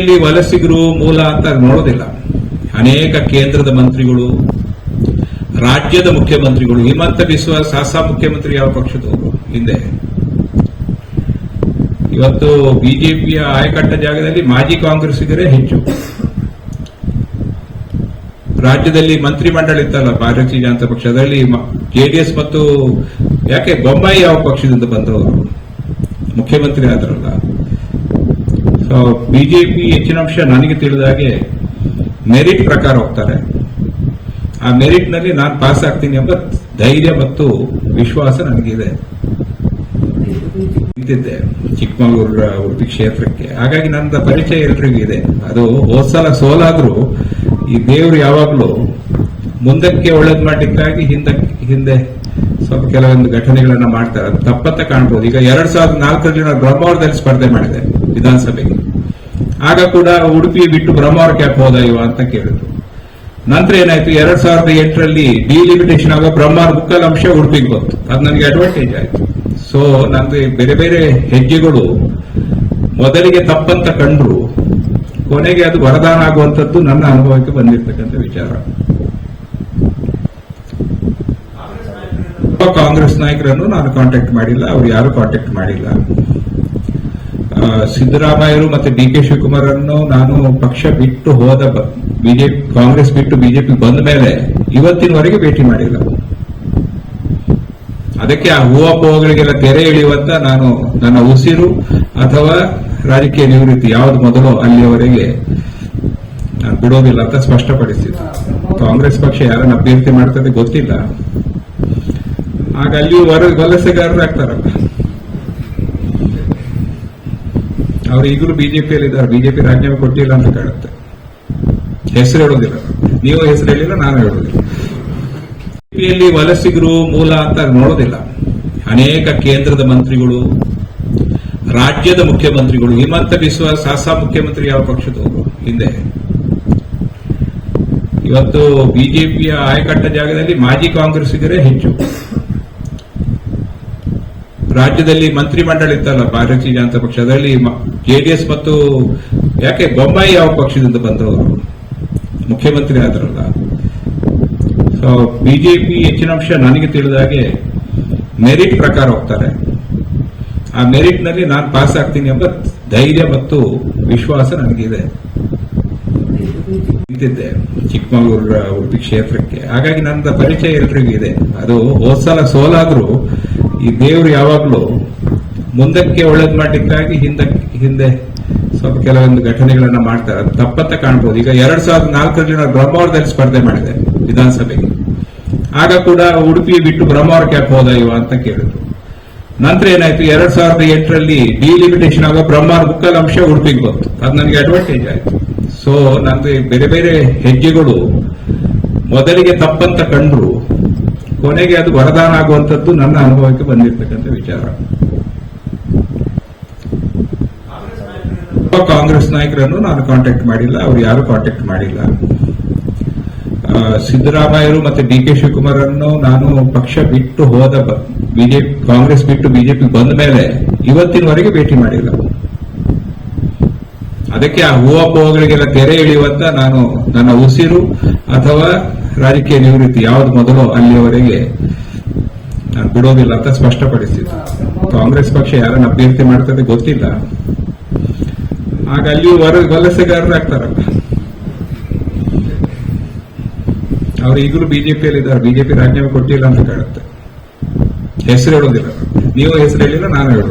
ಪಿಯಲ್ಲಿ ವಲಸಿಗರು ಮೂಲ ಅಂತ ನೋಡೋದಿಲ್ಲ. ಅನೇಕ ಕೇಂದ್ರದ ಮಂತ್ರಿಗಳು, ರಾಜ್ಯದ ಮುಖ್ಯಮಂತ್ರಿಗಳು, ಹಿಮಂತ ಬಿಸ್ವ ಸಾಸ ಮುಖ್ಯಮಂತ್ರಿ ಯಾವ ಪಕ್ಷದವರು ಹಿಂದೆ. ಇವತ್ತು ಬಿಜೆಪಿಯ ಆಯಕಟ್ಟ ಜಾಗದಲ್ಲಿ ಮಾಜಿ ಕಾಂಗ್ರೆಸ್ಸಿಗರೇ ಹೆಚ್ಚು. ರಾಜ್ಯದಲ್ಲಿ ಮಂತ್ರಿಮಂಡಳ ಇತ್ತಲ್ಲ, ಭಾರತೀಯ ಜನತಾ ಪಕ್ಷ. ಅದರಲ್ಲಿ ಜೆಡಿಎಸ್ ಮತ್ತು ಯಾಕೆ ಬೊಂಬಾಯಿ ಯಾವ ಪಕ್ಷದಿಂದ ಬಂದವರು? ಮುಖ್ಯಮಂತ್ರಿ ಆದ್ರಲ್ಲ. ಬಿಜೆಪಿ ಹೆಚ್ಚಿನ ಅಂಶ ನನಗೆ ತಿಳಿದ ಹಾಗೆ ಮೆರಿಟ್ ಪ್ರಕಾರ ಹೋಗ್ತಾರೆ. ಆ ಮೆರಿಟ್ನಲ್ಲಿ ನಾನು ಪಾಸ್ ಆಗ್ತೀನಿ ಎಂಬ ಧೈರ್ಯ ಮತ್ತು ವಿಶ್ವಾಸ ನನಗಿದೆ. ನಿಂತಿದ್ದೆ ಚಿಕ್ಕಮಗಳೂರು ಉಡುಪಿ ಕ್ಷೇತ್ರಕ್ಕೆ. ಹಾಗಾಗಿ ನನ್ನ ಪರಿಚಯ ಎಲ್ರಿಗೂ ಇದೆ. ಅದು ಹೋದ್ಸಲ ಸೋಲಾದ್ರೂ ಈ ದೇವರು ಯಾವಾಗಲೂ ಮುಂದಕ್ಕೆ ಒಳ್ಳೇದು ಮಾಡಲಿಕ್ಕಾಗಿ ಹಿಂದಕ್ಕೆ ಹಿಂದೆ ಸ್ವಲ್ಪ ಕೆಲವೊಂದು ಘಟನೆಗಳನ್ನ ಮಾಡ್ತಾರೆ. ತಪ್ಪತ್ತ ಕಾಣ್ಬೋದು. ಈಗ ಎರಡ್ ಸಾವಿರದ ನಾಲ್ಕರಲ್ಲಿ ಜನ ಬ್ರಹ್ಮಾವರದಲ್ಲಿ ಸ್ಪರ್ಧೆ ಮಾಡಿದೆ. ವಿಧಾನಸಭೆಗೆ ಆಗ ಕೂಡ ಉಡುಪಿ ಬಿಟ್ಟು ಬ್ರಹ್ಮಾವರ ಕ್ಯಾಪ್ ಹೋದ ಇವ ಅಂತ ಕೇಳಿದ್ರು. ನಂತರ ಏನಾಯ್ತು? ಎರಡ್ ಸಾವಿರದ ಎಂಟರಲ್ಲಿ ಡಿಲಿಮಿಟೇಷನ್ ಆಗ ಬ್ರಹ್ಮಾವರ ಮುಕ್ಕಲ್ ಅಂಶ ಉಡುಪಿಗೆ ಬಂತು. ಅದು ನನಗೆ ಅಡ್ವಾಂಟೇಜ್ ಆಯ್ತು. ಸೊ ನಂದು ಬೇರೆ ಬೇರೆ ಹೆಜ್ಜೆಗಳು ಮೊದಲಿಗೆ ತಪ್ಪಂತ ಕಂಡ್ರು. ಕೊನೆಗೆ ಅದು ವರದಾನ ಆಗುವಂಥದ್ದು ನನ್ನ ಅನುಭವಕ್ಕೆ ಬಂದಿರತಕ್ಕಂಥ ವಿಚಾರ. ಕಾಂಗ್ರೆಸ್ ನಾಯಕರನ್ನು ನಾನು ಕಾಂಟ್ಯಾಕ್ಟ್ ಮಾಡಿಲ್ಲ. ಅವ್ರು ಯಾರು ಕಾಂಟ್ಯಾಕ್ಟ್ ಮಾಡಿಲ್ಲ. ಸಿದ್ದರಾಮಯ್ಯರು ಮತ್ತೆ ಡಿ ಕೆ ಶಿವಕುಮಾರ್ ಅನ್ನು ನಾನು ಪಕ್ಷ ಬಿಟ್ಟು ಹೋದ ಬಿಜೆಪಿ ಕಾಂಗ್ರೆಸ್ ಬಿಟ್ಟು ಬಿಜೆಪಿ ಬಂದ ಮೇಲೆ ಇವತ್ತಿನವರೆಗೆ ಭೇಟಿ ಮಾಡಿಲ್ಲ. ಅದಕ್ಕೆ ಆ ಹೂವಪ್ಪಗಳಿಗೆಲ್ಲ ತೆರೆ ಇಳಿಯುವಂತ ನಾನು ನನ್ನ ಉಸಿರು ಅಥವಾ ರಾಜಕೀಯ ನಿವೃತ್ತಿ ಯಾವ್ದು ಮೊದಲು ಅಲ್ಲಿಯವರೆಗೆ ನಾನು ಬಿಡೋದಿಲ್ಲ ಅಂತ ಸ್ಪಷ್ಟಪಡಿಸಿದ್ದೆ. ಕಾಂಗ್ರೆಸ್ ಪಕ್ಷ ಯಾರನ್ನ ಅಭ್ಯರ್ಥಿ ಮಾಡ್ತದೆ ಗೊತ್ತಿಲ್ಲ. ಆಗ ಅಲ್ಲಿ ಹೊರ ಅವ್ರು ಈಗಲೂ ಬಿಜೆಪಿಯಲ್ಲಿ ಇದ್ದಾರೆ ಬಿಜೆಪಿ ರಾಜೀನಾಮೆ ಕೊಟ್ಟಿಲ್ಲ ಅಂತ ಕಾಣುತ್ತೆ ಹೆಸರು ಹೇಳೋದಿಲ್ಲ. ನೀವು ಹೆಸರು ಹೇಳಿಲ್ಲ, ನಾನು ಹೇಳೋದಿಲ್ಲ. ಬಿಜೆಪಿಯಲ್ಲಿ ವಲಸಿಗರು ಮೂಲ ಅಂತ ನೋಡೋದಿಲ್ಲ. ಅನೇಕ ಕೇಂದ್ರದ ಮಂತ್ರಿಗಳು, ರಾಜ್ಯದ ಮುಖ್ಯಮಂತ್ರಿಗಳು, ಹಿಮಂತ ಬಿಸ್ವ ಸಾಸ ಮುಖ್ಯಮಂತ್ರಿ ಯಾವ ಪಕ್ಷದವರು ಹಿಂದೆ. ಇವತ್ತು ಬಿಜೆಪಿಯ ಆಯಕಟ್ಟ ಜಾಗದಲ್ಲಿ ಮಾಜಿ ಕಾಂಗ್ರೆಸ್ಸಿಗರೇ ಹೆಚ್ಚು. ರಾಜ್ಯದಲ್ಲಿ ಮಂತ್ರಿ ಮಂಡಳಿ ಇತ್ತಲ್ಲ, ಭಾರತೀಯ ಜನತಾ ಪಕ್ಷ? ಅದರಲ್ಲಿ ಜೆಡಿಎಸ್ ಮತ್ತು ಯಾಕೆ ಬೊಮ್ಮಾಯಿ ಯಾವ ಪಕ್ಷದಿಂದ ಬಂದವರು? ಮುಖ್ಯಮಂತ್ರಿ ಆದ್ರಲ್ಲ. ಸೊ ಬಿಜೆಪಿ ಹೆಚ್ಚಿನ ಅಂಶ ನನಗೆ ತಿಳಿದ ಹಾಗೆ ಮೆರಿಟ್ ಪ್ರಕಾರ ಹೋಗ್ತಾರೆ. ಆ ಮೆರಿಟ್ನಲ್ಲಿ ನಾನು ಪಾಸ್ ಆಗ್ತೀನಿ ಎಂಬ ಧೈರ್ಯ ಮತ್ತು ವಿಶ್ವಾಸ ನನಗಿದೆ. ಚಿಕ್ಕಮಗಳೂರು ಉಡುಪಿ ಕ್ಷೇತ್ರಕ್ಕೆ. ಹಾಗಾಗಿ ನನ್ನ ಪರಿಚಯ ಎಲ್ರಿಗೂ ಇದೆ. ಅದು ಹೋದ್ಸಲ ಸೋಲಾದ್ರೂ ಈ ದೇವರು ಯಾವಾಗಲೂ ಮುಂದಕ್ಕೆ ಒಳ್ಳೇದು ಮಾಡಲಿಕ್ಕಾಗಿ ಹಿಂದಕ್ಕೆ ಹಿಂದೆ ಸ್ವಲ್ಪ ಕೆಲವೊಂದು ಘಟನೆಗಳನ್ನ ಮಾಡ್ತಾರೆ. ತಪ್ಪತ್ತ ಕಾಣ್ಬೋದು. ಈಗ ಎರಡ್ ಸಾವಿರದ ನಾಲ್ಕರಲ್ಲಿ ಜನ ಬ್ರಹ್ಮಾವರದಲ್ಲಿ ಸ್ಪರ್ಧೆ ಮಾಡಿದೆ ವಿಧಾನಸಭೆಗೆ. ಆಗ ಕೂಡ ಉಡುಪಿ ಬಿಟ್ಟು ಬ್ರಹ್ಮಾವರಕ್ಕೆ ಯಾಕೆ ಹೋದ ಇವ ಅಂತ ಕೇಳಿದ್ರು. ನಂತರ ಏನಾಯ್ತು? ಎರಡ್ ಸಾವಿರದ ಎಂಟರಲ್ಲಿ ಡಿಲಿಮಿಟೇಷನ್ ಆಗ ಬ್ರಹ್ಮಾವರ ಮುಕ್ಕಲ್ ಅಂಶ ಉಡುಪಿಗೆ ಬಂತು. ಅದು ನನಗೆ ಅಡ್ವಾಂಟೇಜ್ ಆಯ್ತು. ಸೊ ನಂದು ಬೇರೆ ಬೇರೆ ಹೆಜ್ಜೆಗಳು ಮೊದಲಿಗೆ ತಪ್ಪಂತ ಕಂಡ್ರು. ಕೊನೆಗೆ ಅದು ವರದಾನ ಆಗುವಂಥದ್ದು ನನ್ನ ಅನುಭವಕ್ಕೆ ಬಂದಿರತಕ್ಕಂಥ ವಿಚಾರ. ಕಾಂಗ್ರೆಸ್ ನಾಯಕರನ್ನು ನಾನು ಕಾಂಟ್ಯಾಕ್ಟ್ ಮಾಡಿಲ್ಲ, ಅವ್ರು ಯಾರು ಕಾಂಟ್ಯಾಕ್ಟ್ ಮಾಡಿಲ್ಲ. ಸಿದ್ದರಾಮಯ್ಯರು ಮತ್ತೆ ಡಿ ಕೆ ಶಿವಕುಮಾರ್ ಅನ್ನು ನಾನು ಪಕ್ಷ ಬಿಟ್ಟು ಹೋದ ಬಿಜೆಪಿ ಕಾಂಗ್ರೆಸ್ ಬಿಟ್ಟು ಬಿಜೆಪಿ ಬಂದ ಮೇಲೆ ಇವತ್ತಿನವರೆಗೆ ಭೇಟಿ ಮಾಡಿಲ್ಲ. ಅದಕ್ಕೆ ಆ ಹೂವಪ್ಪಗಳಿಗೆಲ್ಲ ತೆರೆ ಇಳಿಯುವಂತ ನಾನು ನನ್ನ ಉಸಿರು ಅಥವಾ ರಾಜಕೀಯ ನಿವೃತ್ತಿ ಯಾವ್ದು ಮೊದಲು ಅಲ್ಲಿಯವರೆಗೆ ನಾನು ಬಿಡೋದಿಲ್ಲ ಅಂತ ಸ್ಪಷ್ಟಪಡಿಸಿದ್ದೆ. ಕಾಂಗ್ರೆಸ್ ಪಕ್ಷ ಯಾರನ್ನ ಅಭ್ಯರ್ಥಿ ಮಾಡ್ತದೆ ಗೊತ್ತಿಲ್ಲ. ಆಗ ಅಲ್ಲಿ ವರ ವಲಸೆಗಾರರು ಆಗ್ತಾರಲ್ಲ ಅವ್ರು ಈಗಲೂ ಬಿಜೆಪಿಯಲ್ಲಿ ಇದ್ದಾರೆ ಬಿಜೆಪಿ ರಾಜೀನಾಮೆ ಕೊಟ್ಟಿಲ್ಲ ಅಂತ ಕಾಣುತ್ತೆ ಹೆಸರು ಹೇಳೋದಿಲ್ಲ. ನೀವು ಹೆಸರು ಹೇಳಿಲ್ಲ ನಾನು ಹೇಳೋದಿಲ್ಲ.